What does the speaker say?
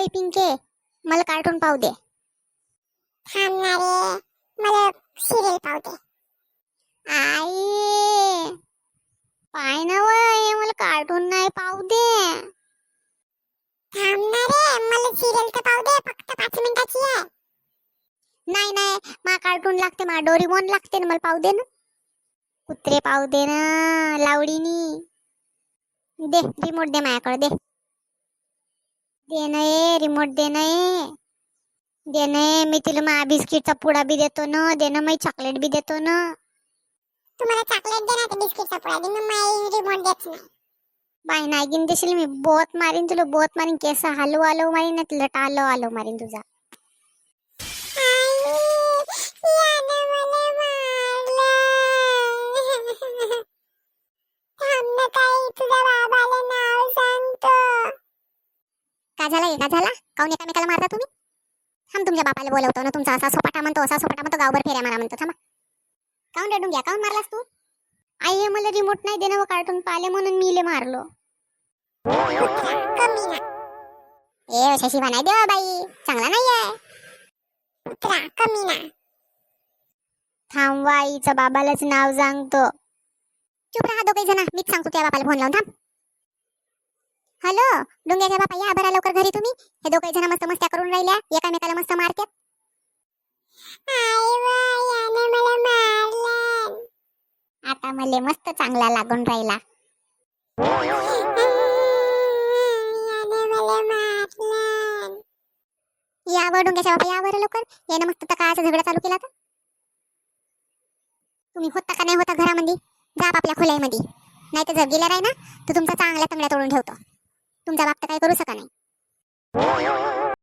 ओय पिंके? मला कार्टून पाहू दे. थांबणारे मला सिरियल पाहते आई! पाय ना वय मला कार्टून नाही पाहू दे. थांबणारे मला सिरियल तर पाहू दे फक्त पाच मिनिटाची आहे. नाही नाही मा कार्टून लागते मा डोरीमोन लागते ना मला पाहू दे ना. कुत्रे पाहू दे ना लावडीनी. दे रिमोट दे माझ्याकडे दे. दे ना ये रिमोट दे ना ये दे ना ये मी तिला मा बिस्किटचा पुडा बी देतो ना दे ना मी चॉकलेट बी देतो ना. तुम्हाला चॉकलेट दे ना ते बिस्किटचा पुडा दे ना माई रिमोट देत नाही. बाय नाही गिन देशील मी बोत मारीन तुला बोत मारीन केस हलव हलव मारीन ना तुला टालो आलो मारीन तुझा. का झाला का झाला? काऊन एकामेकाला मारता तुम्ही? थांब तुमच्या बापाला बोलवतो ना तुमचा. असा सोपाटा म्हणतो असा सोपाटा म्हणतो गावभर फेऱ्या मारा म्हणतो. थांबा. काऊन रडून घ्या? काऊन मारलास तू? आई मला रिमोट नाही देणं व कार्टून पाहिले म्हणून मी इले मारलो. कमी ए शिवा नाही देवा बाई. चांगला नाही आहे कमी ना. आईचं बाबालाच नाव सांगतो. चुप राहा दोघे जण मीच सांगतो त्या बापाला फोन लावून. थांब. डोंग्याच्या बापा या बरा लवकर घरी तुम्ही. हे दोघे जण मस्त मस्त्या करून राहिल्या. एकामेकाला मस्त मारतात आता मले मस्त चांगला लागून राहिला. यावर डोंग्याच्या बापा यावर लवकर. यानं मस्त तर काळाचा झगडा चालू केला तुम्ही होता का नाही होता घरामध्ये जा आपल्या खोल्यामध्ये नाही तर जर गेला राही ना तर तुमचा चांगला तंगड्या तोडून ठेवतो. तुमचा बाप तर काय करू शका नाही.